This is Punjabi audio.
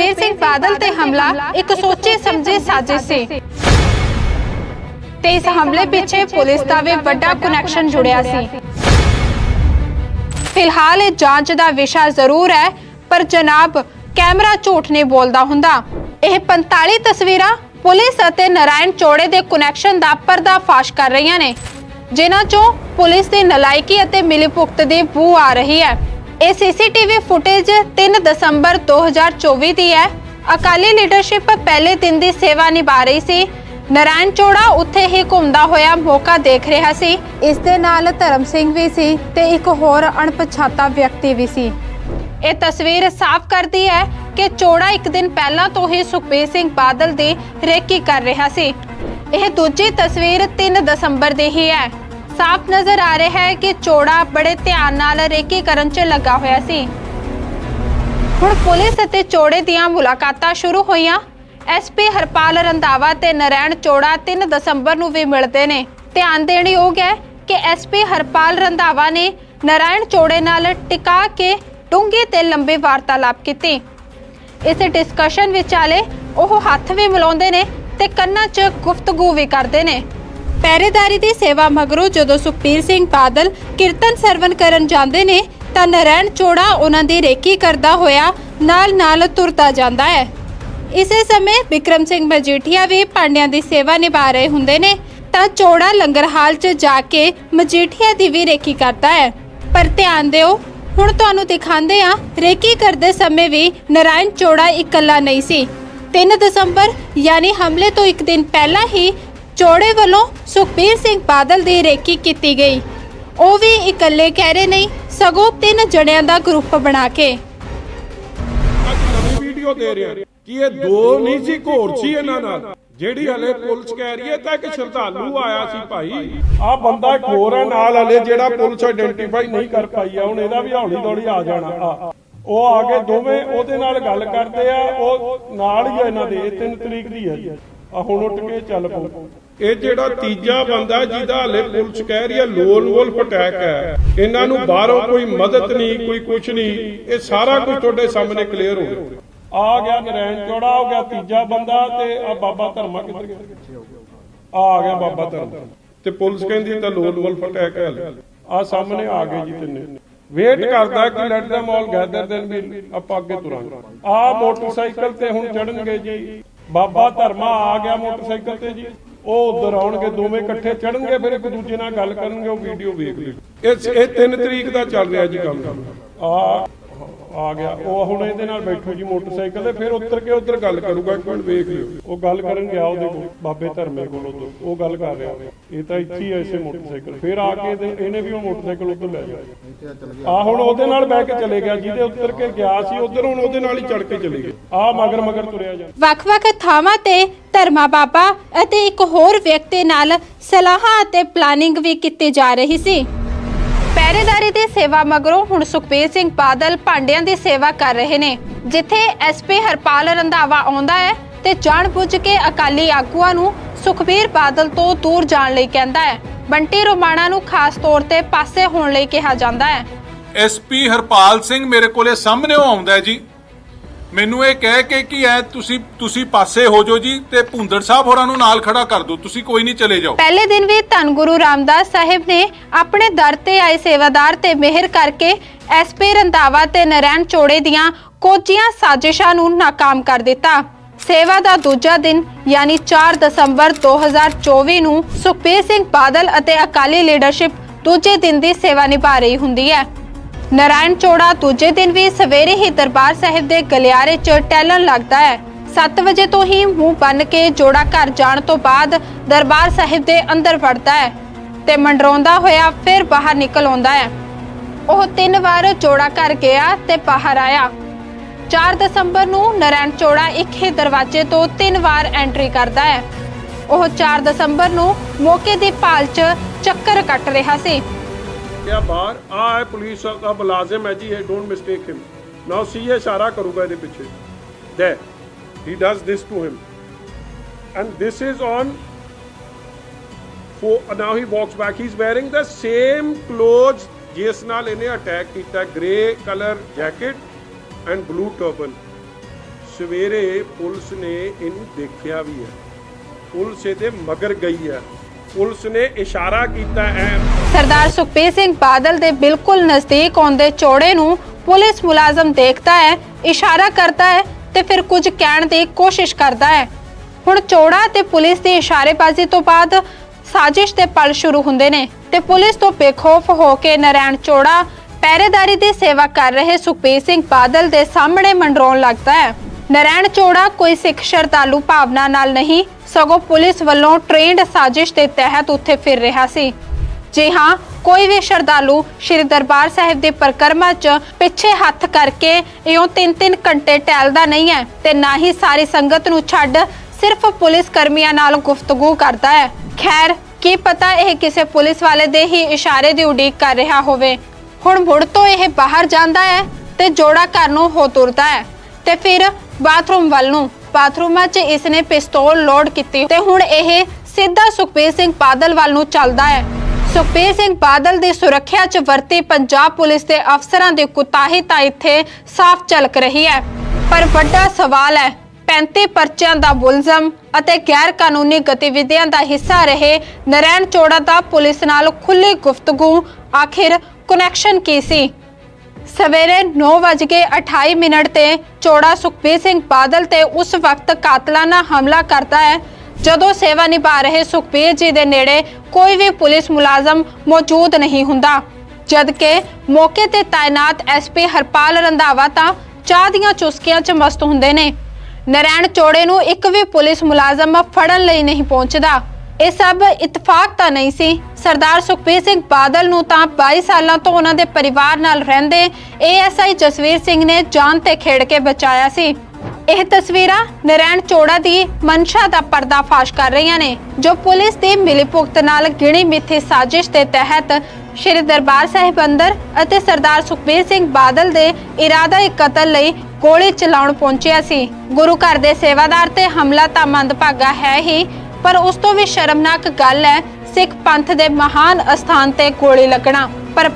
ਸੁਖਬੀਰ ਸਿੰਘ ਬਾਦਲ ਤੇ ਹਮਲਾ, ਇੱਕ ਸੋਚੇ, ਸਮਝੇ ਸਾਜ਼ਿਸ਼ ਸੀ। ਤੇ ਇਸ ਹਮਲੇ ਪਿੱਛੇ ਪੁਲਿਸ ਦਾ ਵੀ ਵੱਡਾ ਕਨੈਕਸ਼ਨ ਜੁੜਿਆ ਸੀ। ਫਿਲਹਾਲ ਇਹ ਜਾਂਚ ਦਾ ਵਿਸ਼ਾ ਜ਼ਰੂਰ ਹੈ, ਪਰ ਜਨਾਬ, ਕੈਮਰਾ ਝੂਠ ਨਹੀਂ ਬੋਲਦਾ ਹੁੰਦਾ। ਇਹ 45 ਤਸਵੀਰਾਂ ਪੁਲਿਸ ਅਤੇ ਨਰਾਇਣ ਚੋੜੇ ਦੇ ਕਨੈਕਸ਼ਨ ਦਾ ਪਰਦਾਫਾਸ਼ ਕਰ ਰਹੀਆਂ ਨੇ, ਜਿਨ੍ਹਾਂ ਚੋਂ ਪੁਲਿਸ ਦੀ ਨਲਾਇਕੀ ਅਤੇ ਮਿਲੀਭੁਗਤ ਦੀ ਬੂ ਆ ਰਹੀ ਹੈ। ਇਹ ਸੀਸੀਟੀਵੀ ਫੁਟੇਜ 3 ਦਸੰਬਰ 2024 ਦੀ ਹੈ। ਅਕਾਲੀ ਲੀਡਰਸ਼ਿਪ ਪਹਿਲੇ ਦਿਨ ਦੀ ਸੇਵਾ ਨਿਭਾ ਰਹੀ ਸੀ। ਨਰਾਇਣ ਚੋੜਾ ਉੱਥੇ ਹੀ ਘੁੰਮਦਾ ਹੋਇਆ ਮੌਕਾ ਦੇਖ ਰਿਹਾ ਸੀ। ਇਸ ਦੇ ਨਾਲ ਧਰਮ ਸਿੰਘ ਵੀ ਸੀ ਤੇ ਇੱਕ ਹੋਰ ਅਣਪਛਾਤਾ ਵਿਅਕਤੀ ਵੀ ਸੀ। ਇਹ ਤਸਵੀਰ ਸਾਫ਼ ਕਰਦੀ ਹੈ ਕਿ ਚੋੜਾ ਇੱਕ ਦਿਨ ਪਹਿਲਾਂ ਤੋਂ ਹੀ ਸੁਖਬੀਰ ਸਿੰਘ ਬਾਦਲ ਦੀ ਰੇਕੀ ਕਰ ਰਿਹਾ ਸੀ। ਇਹ ਦੂਜੀ ਤਸਵੀਰ 3 ਦਸੰਬਰ ਦੀ ਹੀ ਹੈ। ਸਾਫ਼ ਨਜ਼ਰ ਆ ਰਿਹਾ ਹੈ ਕਿ ਚੋੜਾ ਬੜੇ ਧਿਆਨ ਨਾਲ ਰੇਕੀ ਕਰਨ 'ਚ ਲੱਗਾ ਹੋਇਆ ਸੀ। ਹੁਣ ਪੁਲਿਸ ਅਤੇ ਚੋੜੇ ਦੀਆਂ ਮੁਲਾਕਾਤਾਂ ਸ਼ੁਰੂ ਹੋਈਆਂ। ਐਸਪੀ ਹਰਪਾਲ ਰੰਧਾਵਾ ਤੇ ਨਰੈਣ ਚੋੜਾ 3 ਦਸੰਬਰ ਨੂੰ ਵੀ ਮਿਲਦੇ ਨੇ। ਧਿਆਨ ਦੇਣ ਯੋਗ ਹੈ ਕਿ ਐਸਪੀ ਹਰਪਾਲ ਰੰਧਾਵਾ ਨੇ ਨਰਾਇਣ ਚੋੜੇ ਨਾਲ ਟਿਕਾ ਕੇ ਡੂੰਘੀ ਤੇ ਲੰਬੀ ਵਾਰਤਾਲਾਪ ਕੀਤੀ। ਇਸ ਡਿਸਕਸ਼ਨ ਵਿਚਾਲੇ ਉਹ ਹੱਥ ਵੀ ਮਿਲਾਉਂਦੇ ਨੇ ਤੇ ਕੰਨਾਂ 'ਚ ਗੁਫ਼ਤਗੂ ਵੀ ਕਰਦੇ ਨੇ। ਪਹਿਰੇਦਾਰੀ ਦੀ ਸੇਵਾ ਮਗਰੋਂ ਜਦੋਂ ਸੁਖਬੀਰ ਸਿੰਘ ਬਾਦਲ ਕੀਰਤਨ ਸਰਵਨ ਕਰਨ ਜਾਂਦੇ ਨੇ, ਤਾਂ ਨਰੈਣ ਚੋੜਾ ਉਹਨਾਂ ਦੀ ਰੇਕੀ ਕਰਦਾ ਹੋਇਆ ਨਾਲ-ਨਾਲ ਤੁਰਦਾ ਜਾਂਦਾ ਹੈ। ਇਸੇ ਸਮੇਂ ਵਿਕਰਮ ਸਿੰਘ ਮਜੀਠੀਆ ਵੀ ਪਾਂਡਿਆਂ ਦੀ ਸੇਵਾ ਨਿਭਾ ਰਹੇ ਹੁੰਦੇ ਨੇ, ਤਾਂ ਚੋੜਾ ਲੰਗਰ ਹਾਲ 'ਚ ਜਾ ਕੇ ਮਜੀਠੀਆ ਦੀ ਵੀ ਰੇਕੀ ਕਰਦਾ ਹੈ। ਪਰ ਧਿਆਨ ਦਿਓ, ਹੁਣ ਤੁਹਾਨੂੰ ਦਿਖਾਉਂਦੇ ਆ ਰੇਕੀ ਕਰਦੇ ਸਮੇਂ ਵੀ ਨਰਾਇਣ ਚੋੜਾ ਇਕੱਲਾ ਨਹੀਂ ਸੀ। 3 ਦਸੰਬਰ, ਯਾਨੀ ਹਮਲੇ ਤੋਂ ਇੱਕ ਦਿਨ ਪਹਿਲਾਂ ਹੀ ਚੋੜੇ ਵੱਲੋਂ ਸੁਖਬੀਰ ਸਿੰਘ ਬਾਦਲ ਦੀ ਰੇਕੀ ਕੀਤੀ ਗਈ। ਉਹ ਵੀ ਇਕੱਲੇ ਕਹਿ ਰਹੇ ਨਹੀਂ, ਸਗੋਂ ਤਿੰਨ ਜਣਿਆਂ ਦਾ ਗਰੁੱਪ ਬਣਾ ਕੇ। ਵੀਡੀਓ ਦੇ ਰਿਹਾ ਕਿ ਇਹ ਦੋ ਨਹੀਂ ਸੀ ਘੋਰ ਸੀ ਇਹਨਾਂ ਨਾਲ। ਜਿਹੜੀ ਹਲੇ ਪੁਲਿਸ ਕਹਿ ਰਹੀ ਹੈ, ਤਾਂ ਇੱਕ ਸ਼ਰਧਾਲੂ ਆਇਆ ਸੀ ਭਾਈ। ਆ ਬੰਦਾ ਇੱਕ ਹੈ, ਨਾਲ ਹਲੇ ਜਿਹੜਾ ਪੁਲਿਸ ਆਇਡੈਂਟੀਫਾਈ ਨਹੀਂ ਕਰ ਪਾਈ ਆ, ਹੁਣ ਇਹਦਾ ਵੀ ਹੌਲੀ ਦੌੜੀ ਆ ਜਾਣਾ। ਆ ਉਹ ਆ ਕੇ ਦੋਵੇਂ ਉਹਦੇ ਨਾਲ ਗੱਲ ਕਰਦੇ ਆ, ਉਹ ਨਾਲ ਹੀ ਇਹਨਾਂ ਦੇ 3 ਤਰੀਕ ਦੀ ਹੈ ਆ ਹੁਣ ਉੱਠ ਕੇ ਚੱਲ ਪਓ ਇਹ ਜਿਹੜਾ ਤੀਜਾ ਬੰਦਾ ਜਿਹਦਾ ਹਲੇ ਪੁਲਿਸ ਕਹਿ ਰਹੀ ਹੈ ਲੋਨ ਵੋਲ ਅਟੈਕ ਹੈ, ਇਹਨਾਂ ਨੂੰ ਬਾਹਰੋਂ ਕੋਈ ਮਦਦ ਨਹੀਂ, ਕੋਈ ਕੁਝ ਨਹੀਂ, ਇਹ ਸਾਰਾ ਕੁਝ ਤੁਹਾਡੇ ਸਾਹਮਣੇ ਕਲੀਅਰ ਹੋ ਗਿਆ। ਆ ਗਿਆ ਨਰੈਣ ਚੌੜਾ ਹੋ ਗਿਆ ਤੀਜਾ ਬੰਦਾ ਤੇ ਆ ਬਾਬਾ ਧਰਮਾ ਕਿੱਧਰ ਗਿਆ? ਆ ਗਿਆ ਬਾਬਾ ਧਰਮ। ਤੇ ਪੁਲਿਸ ਕਹਿੰਦੀ ਤਾਂ ਲੋਨ ਵੋਲਫ ਅਟੈਕ ਹੈ ਆ ਸਾਹਮਣੇ ਆ ਗਏ ਜੀ ਤਿੰਨੇ। ਵੇਟ ਕਰਦਾ ਕਿ let them all gather then ਵੀ ਆਪਾਂ ਅੱਗੇ ਤੁਰਾਂਗੇ। ਆ ਮੋਟਰਸਾਈਕਲ ਤੇ ਹੁਣ ਚੜਨਗੇ ਜੀ। ਬਾਬਾ ਧਰਮਾ ਆ ਗਿਆ ਮੋਟਰਸਾਈਕਲ ਤੇ ਜੀ। ਉਹ ਉਧਰ ਆਉਣਗੇ, ਦੋਵੇਂ ਇਕੱਠੇ ਚੜਨਗੇ ਫਿਰ ਇੱਕ ਦੂਜੇ ਨਾਲ ਗੱਲ ਕਰਨਗੇ, ਉਹ ਵੀਡੀਓ ਵੇਖ ਲਿਓ ਇਹ ਇਹ 3 ਤਰੀਕ ਦਾ ਚੱਲ ਰਿਹਾ ਜੀ ਕੰਮ। ਆ ਆ ਗਿਆ। ਉਹ ਹੁਣ ਇਹਦੇ ਨਾਲ ਬੈਠੋ ਜੀ ਮੋਟਰਸਾਈਕਲ ਤੇ, ਫਿਰ ਉੱਤਰ ਕੇ ਉੱਧਰ ਗੱਲ ਕਰੂਗਾ। ਇੱਕ ਮਿੰਟ ਵੇਖ ਲਿਓ। ਉਹ ਗੱਲ ਕਰਨ ਗਿਆ ਉਹਦੇ ਕੋਲ, ਬਾਬੇ ਧਰਮੇ ਕੋਲ ਉਧਰ। ਉਹ ਗੱਲ ਕਰ ਰਿਹਾ। ਇਹ ਤਾਂ ਇੱਥੇ ਹੀ ਐ ਮੋਟਰਸਾਈਕਲ। ਫਿਰ ਆ ਕੇ ਇਹਨੇ ਵੀ ਉਹ ਮੋਟਰਸਾਈਕਲ ਉੱਧਰ ਲੈ ਜਾਇਆ। ਆ ਹੁਣ ਉਹਦੇ ਨਾਲ ਬਹਿ ਕੇ ਚਲੇ ਗਿਆ ਜਿਹਦੇ ਉੱਤਰ ਕੇ ਗਿਆ ਸੀ, ਉਧਰ ਹੁਣ ਉਹਦੇ ਨਾਲ ਹੀ ਚੜ ਕੇ ਚਲੇ ਗਏ। ਆ ਮਗਰ ਮਗਰ ਤੁਰਿਆ ਜਾ ਵੱਖ-ਵੱਖ ਥਾਵਾਂ ਤੇ ਧਰਮਾ ਬਾਬਾ ਅਤੇ ਇੱਕ ਹੋਰ ਵਿਅਕਤੀ ਨਾਲ ਸਲਾਹਾਂ ਅਤੇ ਪਲਾਨਿੰਗ ਵੀ ਕੀਤੀ ਜਾ ਰਹੀ ਸੀ। ਪਹਿਰੇਦਾਰੀ ਦੀ ਸੇਵਾ ਮਗਰੋਂ ਹੁਣ ਸੁਖਬੀਰ ਸਿੰਘ ਬਾਦਲ ਭਾਂਡਿਆਂ ਦੀ ਸੇਵਾ ਕਰ ਰਹੇ ਨੇ, ਜਿੱਥੇ ਐਸਪੀ ਹਰਪਾਲ ਰੰਧਾਵਾ ਆਉਂਦਾ ਹੈ ਤੇ ਜਾਣਬੁੱਝ ਕੇ ਅਕਾਲੀ ਆਗੂਆਂ ਨੂੰ ਸੁਖਬੀਰ ਬਾਦਲ ਤੋਂ ਦੂਰ ਜਾਣ ਲਈ ਕਹਿੰਦਾ ਹੈ। ਬੰਟੀ ਰੋਮਾਣਾ ਨੂੰ ਖਾਸ ਤੌਰ ਤੇ ਪਾਸੇ ਹੋਣ ਲਈ ਕਿਹਾ ਜਾਂਦਾ ਹੈ। ਐਸਪੀ ਹਰਪਾਲ ਸਿੰਘ ਮੇਰੇ ਕੋਲੇ ਸਾਹਮਣੇ ਆਉਂਦਾ ਹੈ ਜੀ। ਮੈਨੂੰ ਇਹ ਕਹਿ ਕੇ ਕਿ ਐ ਤੁਸੀਂ ਤੁਸੀਂ ਪਾਸੇ ਹੋ ਜਾਓ ਜੀ ਤੇ ਭੁੰਦੜ ਸਾਹਿਬ ਹੋਰਾਂ ਨੂੰ ਨਾਲ ਖੜਾ ਕਰ ਦਿਓ। ਤੁਸੀਂ ਕੋਈ ਨਹੀਂ ਚਲੇ ਜਾਓ। ਪਹਿਲੇ ਦਿਨ ਵੀ ਧੰਨ ਗੁਰੂ ਰਾਮਦਾਸ ਸਾਹਿਬ ਨੇ ਆਪਣੇ ਦਰ ਤੇ ਆਏ ਸੇਵਾਦਾਰ ਤੇ ਮਿਹਰ ਕਰਕੇ ਐਸਪੀ ਰੰਧਾਵਾ ਤੇ ਨਰੈਣ ਚੋੜੇ ਦੀਆਂ ਕੋਝੀਆਂ ਸਾਜ਼ਿਸ਼ਾਂ ਨੂੰ ਨਾਕਾਮ ਕਰ ਦਿੱਤਾ। ਸੇਵਾ ਦਾ ਦੂਜਾ ਦਿਨ, ਯਾਨੀ 4 ਦਸੰਬਰ 2024 ਨੂੰ ਸੁਖਬੀਰ ਸਿੰਘ ਬਾਦਲ ਅਤੇ ਅਕਾਲੀ ਲੀਡਰਸ਼ਿਪ ਦੂਜੇ ਦਿਨ ਦੀ ਸੇਵਾ ਨਿਭਾ ਰਹੀ ਹੁੰਦੀ ਹੈ। ਨਾਰਾਇਣ ਚੋੜਾ ਦੂਜੇ ਦਿਨ ਵੀ ਸਵੇਰੇ ਹੀ ਦਰਬਾਰ ਸਾਹਿਬ ਦੇ ਗਲਿਆਰੇ 'ਚ ਟਹਿਲਣ ਲੱਗਦਾ ਹੈ 7 ਵਜੇ ਤੋਂ ਹੀ ਮੂੰਹ ਬੰਨ ਕੇ ਜੋੜਾ ਘਰ ਜਾਣ ਤੋਂ ਬਾਅਦ ਦਰਬਾਰ ਸਾਹਿਬ ਦੇ ਅੰਦਰ ਵੜਦਾ ਹੈ ਤੇ ਮੰਡਰਾਉਂਦਾ ਹੋਇਆ ਫਿਰ ਬਾਹਰ ਨਿਕਲ ਆਉਂਦਾ ਹੈ ਉਹ ਤਿੰਨ ਵਾਰ ਜੋੜਾ ਘਰ ਗਿਆ ਤੇ ਬਾਹਰ ਆਇਆ 4 ਦਸੰਬਰ ਨੂੰ ਨਰਾਇਣ ਚੋੜਾ ਇੱਕ ਹੀ ਦਰਵਾਜ਼ੇ ਤੋਂ ਤਿੰਨ ਵਾਰ ਐਂਟਰੀ ਕਰਦਾ ਹੈ ਉਹ 4 ਦਸੰਬਰ ਨੂੰ ਮੌਕੇ ਦੀ ਭਾਲ 'ਚ ਚੱਕਰ ਕੱਟ ਰਿਹਾ ਸੀ ਗਿਆ ਬਾਹਰ? ਆ ਹੈ ਪੁਲਿਸ ਦਾ ਮੁਲਾਜ਼ਮ ਹੈ ਜੀ, ਇਹ don't mistake him now see, ਇਹ ਇਸ਼ਾਰਾ ਕਰੂਗਾ ਇਹਦੇ ਪਿੱਛੇ। Then he does this to him and this is on phone now he walks back he is wearing the same clothes ਜਿਸ ਨਾਲ ਇਹਨੇ ਅਟੈਕ ਕੀਤਾ grey colour jacket and blue turban ਸਵੇਰੇ ਪੁਲਿਸ ਨੇ ਇਹਨੂੰ ਦੇਖਿਆ ਵੀ ਹੈ ਪੁਲਿਸ ਇਹਦੇ ਮਗਰ ਗਈ ਹੈ ਪੁਲਿਸ ਨੇ ਇਸ਼ਾਰਾ ਕੀਤਾ ਹੈ ਸਰਦਾਰ ਸੁਖਬੀਰ ਸਿੰਘ ਬਾਦਲ ਦੇ ਬਿਲਕੁਲ ਨਜ਼ਦੀਕ ਆਉਂਦੇ ਚੋੜੇ ਨੂੰ ਪੁਲਿਸ ਮੁਲਾਜ਼ਮ ਦੇਖਦਾ ਹੈ, ਇਸ਼ਾਰਾ ਕਰਦਾ ਹੈ ਤੇ ਫਿਰ ਕੁਝ ਕਹਿਣ ਦੀ ਕੋਸ਼ਿਸ਼ ਕਰਦਾ ਹੈ। ਹੁਣ ਚੋੜਾ ਤੇ ਪੁਲਿਸ ਦੀ ਇਸ਼ਾਰੇਬਾਜ਼ੀ ਤੋਂ ਬਾਅਦ ਸਾਜ਼ਿਸ਼ ਦੇ ਪਲ ਸ਼ੁਰੂ ਹੁੰਦੇ ਨੇ ਤੇ ਪੁਲਿਸ ਤੋਂ ਬੇਖੌਫ ਹੋ ਕੇ ਨਰੈਣ ਚੋੜਾ ਪਹਿਰੇਦਾਰੀ ਦੀ ਸੇਵਾ ਕਰ ਰਹੇ ਸੁਖਬੀਰ ਸਿੰਘ ਬਾਦਲ ਦੇ ਸਾਹਮਣੇ ਮੰਡਰਾਉਣ ਲੱਗਦਾ ਹੈ। ਨਰੈਣ ਚੋੜਾ ਕੋਈ ਸਿੱਖ ਸ਼ਰਧਾਲੂ ਭਾਵਨਾ ਨਾਲ ਨਹੀਂ, ਸਗੋਂ ਪੁਲਿਸ ਵੱਲੋਂ ਟ੍ਰੇਨਡ ਸਾਜ਼ਿਸ਼ ਦੇ ਤਹਿਤ ਉੱਥੇ ਫਿਰ ਰਿਹਾ ਸੀ। ਜੀ ਹਾਂ, ਕੋਈ ਵੀ ਸ਼ਰਧਾਲੂ ਸ਼੍ਰੀ ਦਰਬਾਰ ਸਾਹਿਬ ਦੀ ਪਰਿਕਰਮਾ 'ਚ ਪਿੱਛੇ ਹੱਥ ਕਰਕੇ ਇਉਂ 3-3 ਘੰਟੇ ਟਹਿਲਦਾ ਨਹੀਂ ਹੈ ਤੇ ਨਾ ਹੀ ਸਾਰੀ ਸੰਗਤ ਨੂੰ ਛੱਡ ਸਿਰਫ ਪੁਲਿਸ ਕਰਮੀਆਂ ਨਾਲ ਗੁਫ਼ਤਗੂ ਕਰਦਾ ਹੈ। ਖੈਰ, ਕੀ ਪਤਾ ਇਹ ਕਿਸੇ ਪੁਲਿਸ ਵਾਲੇ ਦੇ ਹੀ ਇਸ਼ਾਰੇ ਦੀ ਉਡੀਕ ਕਰ ਰਿਹਾ ਹੋਵੇ। ਹੁਣ ਮੁੜ ਤੋਂ ਇਹ ਬਾਹਰ ਜਾਂਦਾ ਹੈ ਤੇ ਜੋੜਾ ਘਰ ਨੂੰ ਹੋ ਤੁਰਦਾ ਹੈ ਤੇ ਫਿਰ ਬਾਥਰੂਮ ਵੱਲ ਨੂੰ। ਬਾਥਰੂਮਾਂ 'ਚ ਇਸ ਨੇ ਪਿਸਤੌਲ ਲੋਡ ਕੀਤੀ ਤੇ ਹੁਣ ਇਹ ਸਿੱਧਾ ਸੁਖਬੀਰ ਸਿੰਘ ਬਾਦਲ ਵੱਲ ਨੂੰ ਚੱਲਦਾ ਹੈ। ਸੁਖਬੀਰ ਸਿੰਘ ਬਾਦਲ ਦੀ ਸੁਰੱਖਿਆ 'ਚ ਵਰਤੀ ਪੰਜਾਬ ਪੁਲਿਸ ਦੇ ਅਫਸਰਾਂ ਦੀ ਕੁਤਾਹੀ ਤਾਂ ਇੱਥੇ ਸਾਫ਼ ਝਲਕ ਰਹੀ ਹੈ। ਪਰ ਵੱਡਾ ਸਵਾਲ ਹੈ 35 ਪਰਚਿਆਂ ਦਾ ਮੁਲਜ਼ਮ ਅਤੇ ਗੈਰ ਕਾਨੂੰਨੀ ਗਤੀਵਿਧੀਆਂ ਦਾ ਹਿੱਸਾ ਰਹੇ ਨਰੈਣ ਚੋੜਾ ਦਾ ਪੁਲਿਸ ਨਾਲ ਖੁੱਲੀ ਗੁਫ਼ਤਗੂ। ਆਖਿਰ ਕਨੈਕਸ਼ਨ ਕੀ ਸੀ? ਸਵੇਰੇ 9:28 ਮਿੰਟ ਤੇ ਚੋੜਾ ਸੁਖਬੀਰ ਸਿੰਘ ਬਾਦਲ ਤੇ ਉਸ ਵਕਤ ਕਾਤਲਾਨਾ ਹਮਲਾ ਕਰਦਾ ਹੈ। ਜਦੋਂ ਸੇਵਾ ਨਿਭਾ ਰਹੇ ਸੁਖਬੀਰ ਜੀ ਦੇ ਨੇੜੇ ਕੋਈ ਵੀ ਪੁਲਿਸ ਮੁਲਾਜ਼ਮ ਮੌਜੂਦ ਨਹੀਂ ਹੁੰਦਾ। ਜਦਕਿ ਮੌਕੇ ਤੇ ਤਾਇਨਾਤ ਐਸਪੀ ਹਰਪਾਲ ਰੰਧਾਵਾ ਤਾਂ ਚਾਹ ਦੀਆਂ ਚੁਸਕੀਆਂ 'ਚ ਮਸਤ ਹੁੰਦੇ ਨੇ। ਨਰੈਣ ਚੋੜੇ ਨੂੰ ਇੱਕ ਵੀ ਪੁਲਿਸ ਮੁਲਾਜ਼ਮ ਫੜਨ ਲਈ ਨਹੀਂ ਪਹੁੰਚਦਾ। ਇਹ ਸਭ ਇਤਫਾਕ ਤਾਂ ਨਹੀਂ ਸੀ। ਸਰਦਾਰ ਸੁਖਬੀਰ ਸਿੰਘ ਬਾਦਲ ਨੂੰ ਤਾਂ 22 ਸਾਲਾਂ ਤੋਂ ਉਹਨਾਂ ਦੇ ਪਰਿਵਾਰ ਨਾਲ ਰਹਿੰਦੇ ਏਐਸਆਈ ਜਸਵੀਰ ਸਿੰਘ ਨੇ ਜਾਨ ਤੇ ਖੇਡ ਕੇ ਬਚਾਇਆ ਸੀ। ਇਹ ਤਸਵੀਰਾਂ ਨਰੈਣ ਚੋੜਾ ਦੀ ਮਨਸ਼ਾ ਦਾ ਪਰਦਾਫਾਸ਼ ਕਰ ਰਹੀਆਂ ਨੇ, ਜੋ ਪੁਲਿਸ ਦੀ ਮਿਲੀਭੁਗਤ ਨਾਲ ਗਿਣੀ ਮਿੱਥੀ ਸਾਜ਼ਿਸ਼ ਦੇ ਤਹਿਤ ਸ਼੍ਰੀ ਦਰਬਾਰ ਸਾਹਿਬ ਅੰਦਰ ਅਤੇ ਸਰਦਾਰ ਸੁਖਬੀਰ ਸਿੰਘ ਬਾਦਲ ਦੇ ਇਰਾਦਾ ਕਤਲ ਲਈ ਗੋਲੀ ਚਲਾਉਣ ਪਹੁੰਚਿਆ ਸੀ। ਗੁਰੂ ਘਰ ਦੇ ਸੇਵਾਦਾਰ ਤੇ ਹਮਲਾ ਤਾਂ ਮੰਦਭਾਗਾ ਹੈ ਹੀ, ਪਰ ਉਸ ਤੋਂ ਵੀ ਸ਼ਰਮਨਾਕ ਗੱਲ ਹੈ ਸਿੱਖ ਪੰਥ ਦੇ ਮਹਾਨ ਅਸਥਾਨ ਤੇ ਗੋਲੀ ਲੱਗਣਾ। ਪਰ